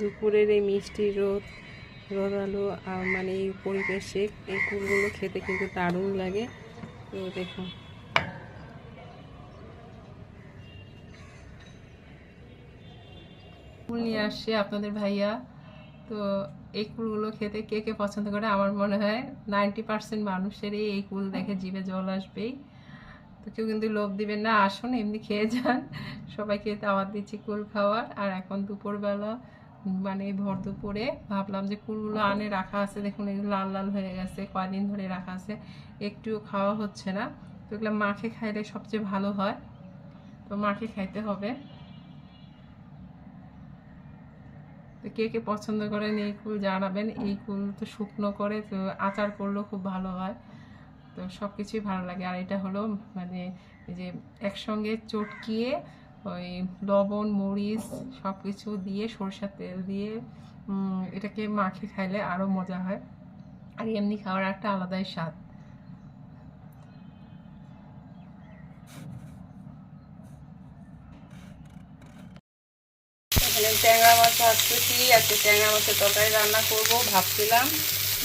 দুপুরের এই মিষ্টি রোদ রোদালো আর মানে এই পরিবেশে এই কুলগুলো খেতে কিন্তু দারুণ লাগে। তো দেখুন নিয়ে আসছে আপনাদের ভাইয়া। তো এই কুলগুলো খেতে কে কে পছন্দ করে? আমার মনে হয় নাইনটি পার্সেন্ট মানুষেরই এই কুল দেখে জিভে জল আসবেই। তো কেউ কিন্তু লোভ দিবেন না, আসুন, এমনি খেয়ে যান। সবাইকে দাওয়াত দিচ্ছি কুল খাওয়ার। আর এখন দুপুরবেলা মানে ভর দুপুরে ভাবলাম যে কুলগুলো আনে, রাখা আছে। দেখুন এগুলো লাল লাল হয়ে গেছে, কয়দিন ধরে রাখা আছে। একটুও খাওয়া হচ্ছে না। তো এগুলো মাখে খাইলে সবচেয়ে ভালো হয়। তো মাখে খাইতে হবে। তো কে কে পছন্দ করেন এই কুল জানাবেন। এই কুল তো শুকনো করে, তো আচার করলেও খুব ভালো হয়। তো সব কিছুই ভালো লাগে। আর এটা হলো মানে যে একসঙ্গে চটকিয়ে ওই লবণ, মরিচ সব কিছু দিয়ে সরষের তেল দিয়ে এটাকে মাখে খাইলে আরও মজা হয়। আর এমনি খাওয়ার একটা আলাদাই স্বাদ। ট্যাংরা মাছ ভাজতেছি। আজকে ট্যাংরা মাছের তরকারি রান্না করব ভাবছিলাম।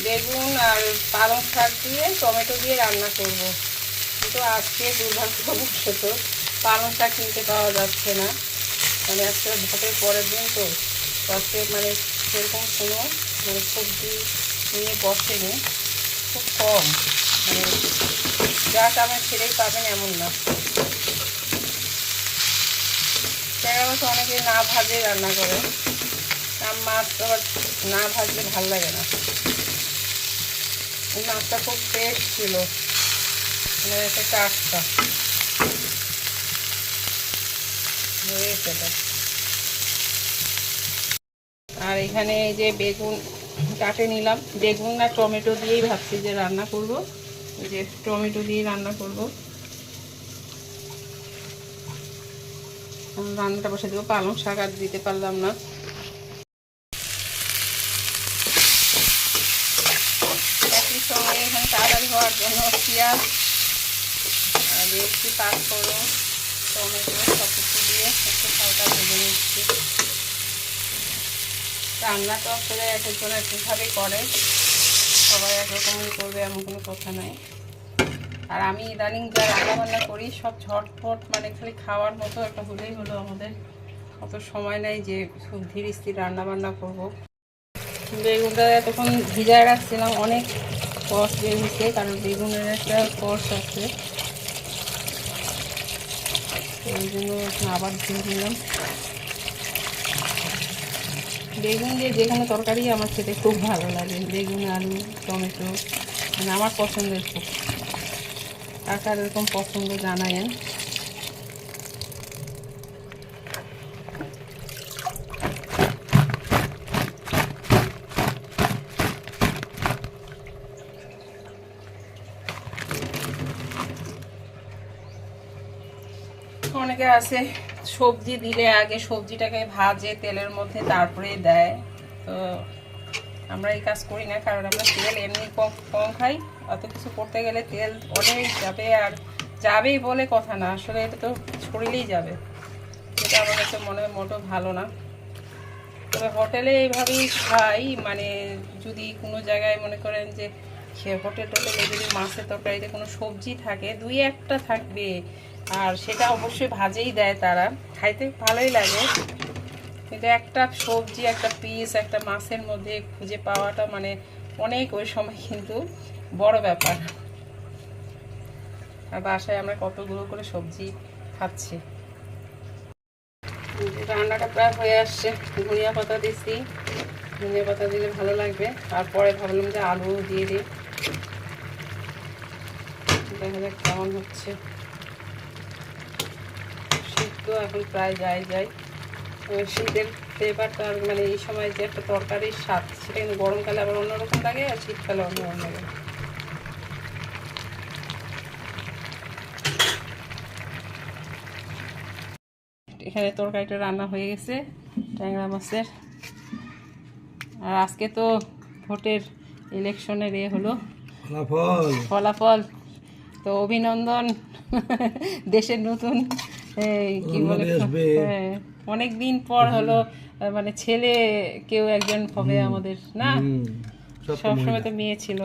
বেগুন আর পালং শাক দিয়ে, টমেটো দিয়ে রান্না করব। কিন্তু আজকে দুর্ভাগ্যবশত পালং শাক কিনতে পাওয়া যাচ্ছে না। মানে আজকে ভোটের পরের দিন তো তো আজকে মানে সেরকম কোনো মানে সবজি নিয়ে বসেনি। খুব কম মানে যা কামে ছেড়েই পাবেন এমন না। ট্যাংরা মাছ অনেকে না ভাজে রান্না করে। আর মাছ আবার না ভাজলে ভালো লাগে না। মাছটা খুব ফ্রেশ ছিল। মানে একটা টাটকা। এটা। আর এখানে এই যে বেগুন কাটে নিলাম। বেগুন আর টমেটো দিয়েই ভাবছি যে রান্না করব। যে টমেটো দিয়ে রান্না করব। রান্নাটা বসে দেবো। পালং শাক আর দিতে পারলাম না। একই সঙ্গে এখানে তাড়াতাড়ি হওয়ার জন্য পেঁয়াজ, আর দিয়েছি পাঁচফোড়ন, টমেটো সব দিয়ে একটু হালকা ভেজে নিচ্ছি। রান্না তো আসলে এক একজন একভাবেই করে। সবাই একরকমই করবে, এমন কোনো কথা নাই। আর আমি ইদানিং যা রান্না বান্না করি, সব ঝটফট মানে খালি খাওয়ার মতো একটা হলেই হলো আমাদের। অত সময় নেই যে ধীর স্থির রান্না বান্না করব। বেগুনটা এতক্ষণ ভিজায় রাখছিলাম, অনেক কষ বের কারণ বেগুনের একটা কষ আছে। ওই জন্য আবার নিলাম। বেগুন দিয়ে যেখানে তরকারি, আমার খেতে খুব ভালো লাগে। বেগুন, আলু, টমেটো মানে আমার পছন্দের খুব। কার কার এরকম পছন্দ জানায়েন। অনেকে আছে, সবজি দিলে আগে সবজিটাকে ভাজে তেলের মধ্যে তারপরে দেয়। তো আমরা এই কাজ করি না, কারণ আমরা তেল এমনি কম কম খাই। অত কিছু করতে গেলে তেল অনেক যাবে আর যাবেই বলে কথা না, আসলে এটা তো ছড়িলেই যাবে। যেটা আমার কাছে মনে হয় মোটো ভালো না। তবে হোটেলে এইভাবেই খাই মানে যদি কোনো জায়গায় মনে করেন যে হোটেল টোটেলে যদি মাছের তরকারিতে কোনো সবজি থাকে, দুই একটা থাকবে। আর সেটা অবশ্যই ভাজেই দেয় তারা। খাইতে ভালোই লাগে। কিন্তু একটা সবজি, একটা পিস, একটা মাছের মধ্যে খুঁজে পাওয়াটা মানে অনেক ওই সময় কিন্তু বড় ব্যাপার। আর বাসায় আমরা কতগুলো করে সবজি খাচ্ছি। রান্নাটা প্রায় হয়ে আসছে। ধনিয়া পাতা দিছি ধনিয়া পাতা দিলে ভালো লাগবে। তারপরে ভাবলাম যে আলু দিয়ে দিই। দেখা যাক কেমন হচ্ছে। তো এখন প্রায় যায় আহ, শীতের ফ্লেভারটা মানে এই সময় যে একটা তরকারির স্বাদ সেটা কিন্তু গরমকালে আবার অন্যরকম লাগে আর শীতকালে অন্যরকম লাগে। এখানে তরকারিটা রান্না হয়ে গেছে ট্যাংরা মাছের। আর আজকে তো ভোটের ইলেকশনের এ হলো ফলাফল। ফলাফল। তো অভিনন্দন দেশের নতুন এই, কি বলে হ্যাঁ, অনেক দিন পর হলো মানে ছেলে কেউ একজন হবে আমাদের না? সবসময় তো মেয়ে ছিল।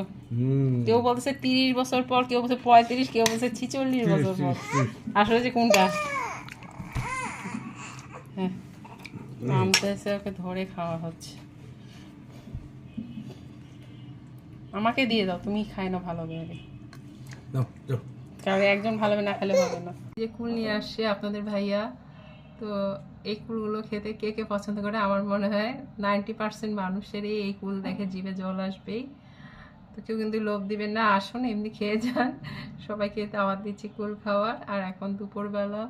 কেউ বলছে তিরিশ বছর পর কেউ বলছে পঁয়ত্রিশ কেউ বলছে ছিচল্লিশ বছর পর। আসলে যে কোনটা? হ্যাঁ আমতেছে ওকে ধরে খাওয়া হচ্ছে। আমাকে দিয়ে দাও তুমি খাই না ভালো করে। দাও কারণ একজন ভালো না খেলে হবে না। যে কুল নিয়ে আসছে আপনাদের ভাইয়া, তো এই কুলগুলো খেতে কে কে পছন্দ করে? আমার মনে হয় নাইনটি পার্সেন্ট মানুষেরই এই কুল দেখে জিভে জল আসবেই। তো কেউ কিন্তু লোভ দিবেন না, আসুন, এমনি খেয়ে যান। সবাইকে দাওয়াত দিচ্ছি কুল খাওয়ার। আর এখন দুপুরবেলা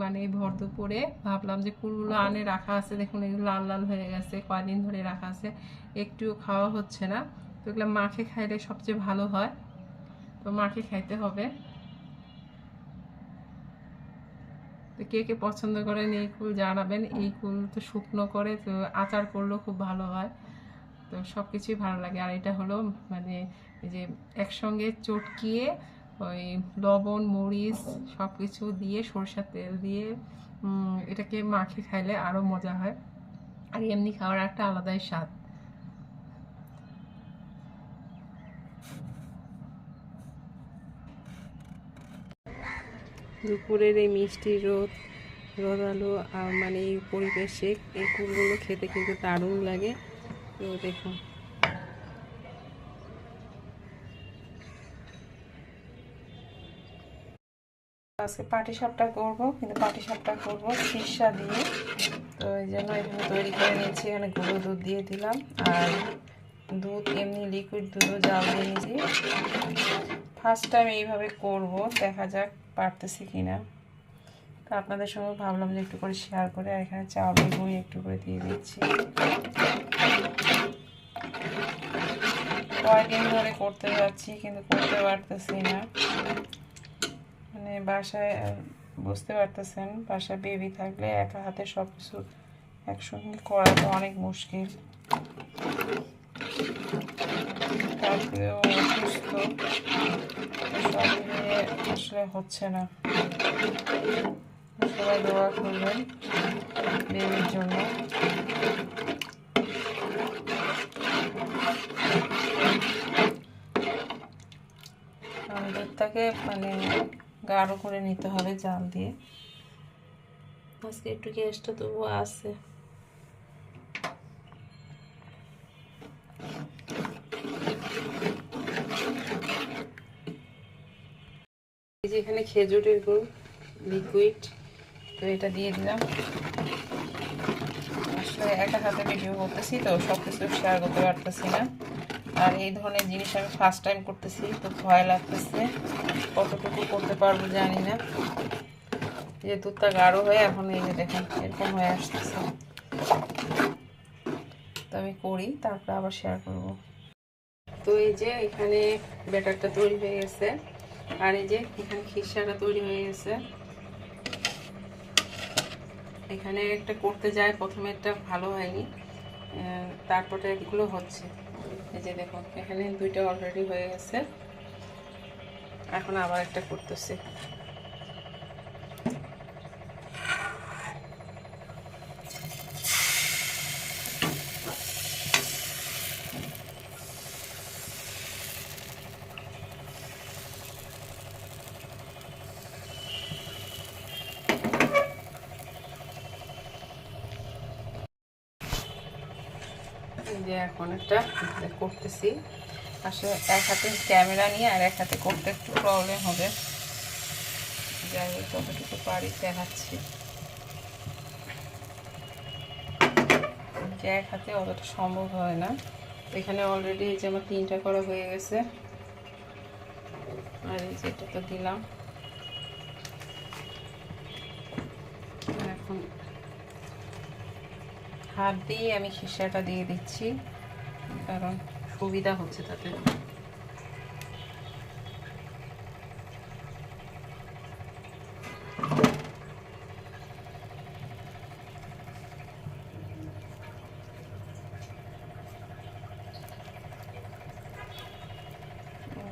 মানে ভর দুপুরে ভাবলাম যে কুলগুলো আনে, রাখা আছে। দেখুন, এগুলো লাল লাল হয়ে গেছে, কয়দিন ধরে রাখা আছে। একটুও খাওয়া হচ্ছে না। তো এগুলো মাখে খাইলে সবচেয়ে ভালো হয়। তো মাকে খাইতে হবে। তো কে কে পছন্দ করেন, এই কুল জানাবেন, এই কুল তো শুকনো করে, তো আচার করলেও খুব ভালো হয়। তো সব কিছুই ভালো লাগে। আর এটা হলো মানে যে একসঙ্গে চটকিয়ে ওই লবণ, মরিচ সব কিছু দিয়ে সরষের তেল দিয়ে এটাকে মাখে খাইলে আরও মজা হয়। আর এমনি খাওয়ার একটা আলাদাই স্বাদ। দুপুরের এই মিষ্টি রোদ রোদালো আর মানে এই পরিবেশে এই কুলগুলো খেতে কিন্তু দারুণ লাগে। তো দেখুন। আজকে পাটি সাপটা করব, কিন্তু পাটি সাপটা করব শীর্ষা দিয়ে। তো এই জন্য এভাবে তৈরি করে নিয়েছি, এখানে গুঁড়ো দুধ দিয়ে দিলাম। আর দুধ, এমনি লিকুইড দুধও জাল দিয়ে নিয়েছি। ফার্স্ট টাইম এইভাবে করব, দেখা যাক পারতেছি কি না তো আপনাদের সঙ্গে ভাবলাম যে একটু করে শেয়ার করে, আর এখানে চাউলের গুঁড়ি একটু করে দিয়ে দিচ্ছি। কয়েকদিন ধরে করতে যাচ্ছি, কিন্তু করতে পারতেছি না। মানে বাসায়, বুঝতে পারতেছেন, বাসায় বেবি থাকলে একা হাতে সব কিছু একসঙ্গে করা তো অনেক মুশকিল। অসুস্থ সব মিলিয়ে আসলে হচ্ছে না। সবাই দোয়া করবেন বেবির জন্য। দুধটাকে মানে গাঢ় করে নিতে হবে জাল দিয়ে। আজকে একটু গ্যাসটা তবুও আছে। এখানে খেজুরের গুড় লিকুইড, তো এটা দিয়ে দিলাম। আসলে একা হাতে ভিডিও করতেছি তো সব কিছু শেয়ার করতে পারতেছি না। আর এই ধরনের জিনিস আমি ফার্স্ট টাইম করতেছি তো ভয় লাগতেছে। কতটুকু করতে পারব জানি না। যে দুধটা গাঢ় হয়ে এখন এই যে দেখেন, এরকম হয়ে আসতেছে। তো আমি করি, তারপরে আবার শেয়ার করব। তো এই যে এখানে ব্যাটারটা তৈরি হয়ে গেছে। আর এই যে এখানে খিসাটা তৈরি হয়ে গেছে। এখানে একটা করতে যায়, প্রথমে একটা ভালো হয়নি তারপরে এগুলো হচ্ছে। এই যে দেখো এখানে দুইটা অলরেডি হয়ে গেছে। এখন আবার একটা করতেছে। যে এখন একটা করতেছি, আসলে এক হাতে ক্যামেরা নিয়ে আর এক হাতে করতে একটু প্রবলেম হবে। যাই হোক, যতটুকু পারি দেখাচ্ছি। যে এক হাতে অতটা সম্ভব হয় না। এখানে অলরেডি এই যে আমার তিনটা করা হয়ে গেছে। আর এই যে এটা তো দিলাম এখন হাত দিয়ে আমি খিসাটা দিয়ে দিচ্ছি, কারণ সুবিধা হচ্ছে তাতে।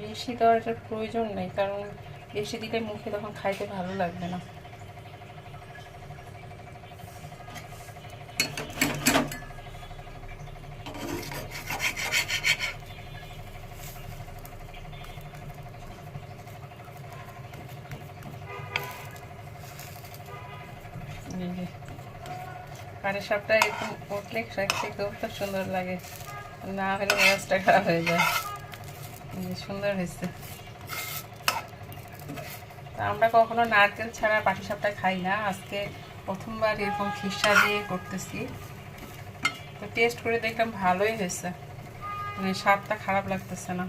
বেশি দেওয়ার প্রয়োজন নেই, কারণ বেশি দিলে মুখে তখন খাইতে ভালো লাগবে না। সাপটা এরকম উঠলে দেখতে খুব তো সুন্দর লাগে। না হলে মেজাজটা খারাপ হয়ে যায়। সুন্দর হয়েছে। আমরা কখনো নারকেল ছাড়া পাটি সাপটা খাই না। আজকে প্রথমবার এরকম খিসা দিয়ে করতেছি। তো টেস্ট করে দেখলাম ভালোই হয়েছে। মানে স্বাদটা খারাপ লাগতেছে না।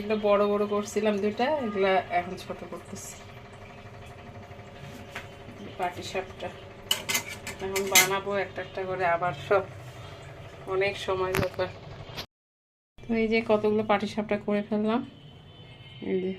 এগুলো বড় বড় করছিলাম দুটা এগুলা এখন ছোট করতেছি। পাটি সাপটা। এখন বানাবো একটা একটা করে, আবার সব অনেক সময় ব্যাপার তো এই যে কতগুলো পাটি সাপটা করে ফেললাম, এই যে।